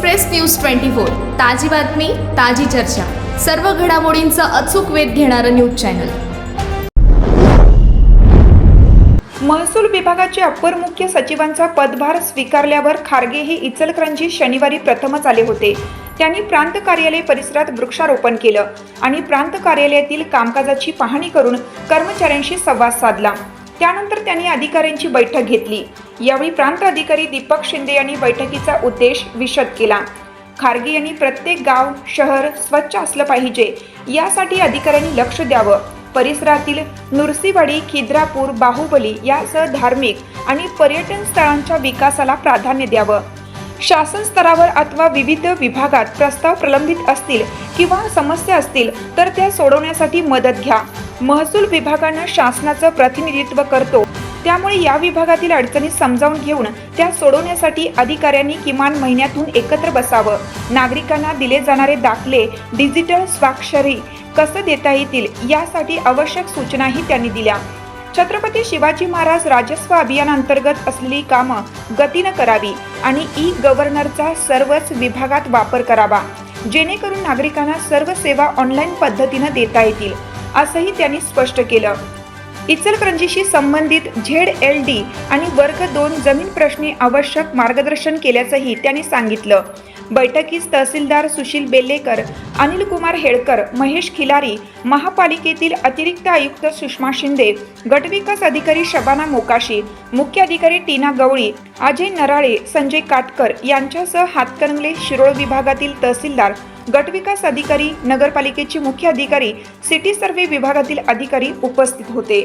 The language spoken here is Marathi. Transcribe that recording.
एक्सप्रेस न्यूज ट्वेंटी फोर ताजी बातमी ताजी चर्चा. सर्व घडामोडींचा अचूक वेध घेणारं न्यूज चॅनल. महसूल विभागाचे अप्पर मुख्य सचिवांचा पदभार स्वीकारल्यावर खारगे हे इचलकरंजी शनिवारी प्रथमच आले होते. त्यांनी प्रांत कार्यालय परिसरात वृक्षारोपण केलं आणि प्रांत कार्यालयातील कामकाजाची पाहणी करून कर्मचाऱ्यांशी संवाद साधला. त्यानंतर त्यांनी अधिकाऱ्यांची बैठक घेतली. यावेळी प्रांत अधिकारी दीपक शिंदे यांनी बैठकीचा उद्देश विशद केला. खारगे यांनी प्रत्येक गाव शहर स्वच्छ असलं पाहिजे यासाठी अधिकाऱ्यांनी लक्ष द्यावं. परिसरातील नुरसीवाडी खिद्रापूर बाहुबली यासह धार्मिक आणि पर्यटन स्थळांच्या विकासाला प्राधान्य द्यावं. शासन स्तरावर अथवा विविध विभागात प्रस्ताव प्रलंबित असतील किंवा समस्या असतील तर त्या सोडवण्यासाठी मदत घ्या. महसूल विभागानं शासनाचं प्रतिनिधित्व करतो. त्यामुळे या विभागातील अडचणी समजावून घेऊन त्या सोडवण्यासाठी अधिकाऱ्यांनी किमान महिन्यातून एकत्र बसावं. नागरिकांना दिले जाणारे दाखले डिजिटल स्वाक्षरी कसं देता येतील यासाठी आवश्यक सूचनाही त्यांनी दिल्या. छत्रपती शिवाजी महाराज राजस्व अभियानांतर्गत असलेली कामं गतीनं करावी आणि ई गव्हर्नरचा सर्वच विभागात वापर करावा. जेणेकरून नागरिकांना सर्व सेवा ऑनलाईन पद्धतीनं देता येतील असंही त्यांनी स्पष्ट केलं. इचलकरंजीशी संबंधित झेड एल डी आणि वर्ग दोन जमीन प्रश्नी आवश्यक मार्गदर्शन केल्याचंही त्यांनी सांगितलं. बैठकीस तहसीलदार सुशील बेल्लेकर अनिल कुमार हेळकर महेश खिलारी महापालिकेतील अतिरिक्त आयुक्त सुषमा शिंदे गटविकास अधिकारी शबाना मोकाशी मुख्य अधिकारी टीना गवळी अजय नराळे संजय काटकर यांच्यासह हातकणंगले शिरोळ विभागातील तहसीलदार गटविकास अधिकारी नगरपालिकेचे मुख्य अधिकारी सिटी सर्व्हे विभागातील अधिकारी उपस्थित होते.